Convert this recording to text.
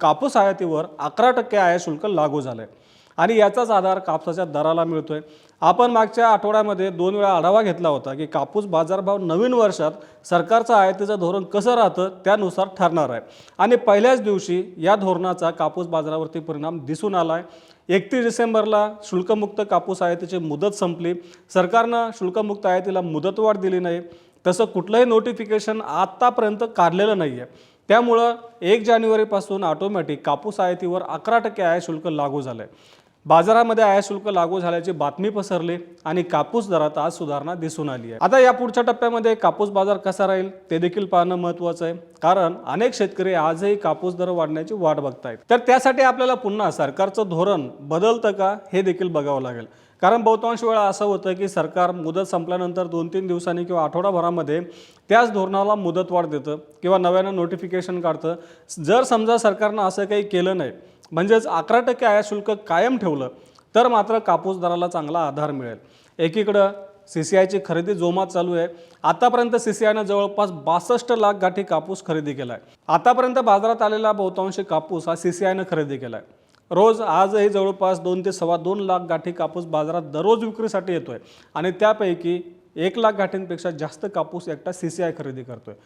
कापूस आयातीवर अकरा टक्के आयात शुल्क लागू झालं आहे आणि याचाच आधार कापसाच्या दराला मिळतो आहे आपण मागच्या आठवड्यामध्ये दोन वेळा आढावा घेतला होता की कापूस बाजारभाव नवीन वर्षात सरकारचं आयातीचं धोरण कसं राहतं त्यानुसार ठरणार आहे. आणि पहिल्याच दिवशी या धोरणाचा कापूस बाजारावरती परिणाम दिसून आला आहे एकतीस डिसेंबरला शुल्कमुक्त कापूस आयातीची मुदत संपली. सरकारनं शुल्कमुक्त आयातीला मुदतवाढ दिली नाही. तसं कुठलंही नोटिफिकेशन आत्तापर्यंत काढलेलं नाही आहे त्यामुळं एक जानेवारीपासून ऑटोमॅटिक कापूस आयातीवर अकरा टक्के आयात शुल्क लागू झालं आहे बाजारामध्ये आयात शुल्क लागू झाल्याची बातमी पसरली आणि कापूस दरात आज सुधारणा दिसून आली आहे. आता या पुढच्या टप्प्यामध्ये कापूस बाजार कसा राहील ते देखील पाहणं महत्त्वाचं आहे. कारण अनेक शेतकरी आजही कापूस दर वाढण्याची वाट बघतायत. तर त्यासाठी आपल्याला पुन्हा सरकारचं धोरण बदलतं का हे देखील बघावं लागेल. कारण बहुतांश वेळा असं होतं की सरकार मुदत संपल्यानंतर दोन तीन दिवसांनी किंवा आठवडाभरामध्ये त्याच धोरणाला मुदतवाढ देतं किंवा नव्यानं नोटिफिकेशन काढतं. जर समजा सरकारनं असं काही केलं नाही म्हणजेच अकरा टक्के आयात शुल्क कायम ठेवलं तर मात्र कापूस दराला चांगला आधार मिळेल. एकीकडं सी सी आयची खरेदी जोमात चालू आहे. आतापर्यंत सी सी आयनं जवळपास बासष्ट लाख गाठी कापूस खरेदी केला आहे आतापर्यंत बाजारात आलेला बहुतांश कापूस हा सी सी आयनं खरेदी केला आहे रोज आजही जवळपास दोन ते सव्वा दोन लाख गाठी कापूस बाजारात दररोज विक्रीसाठी येतो आहे आणि त्यापैकी एक लाख गाठींपेक्षा जास्त कापूस एकटा सी सी आय खरेदी करतो आहे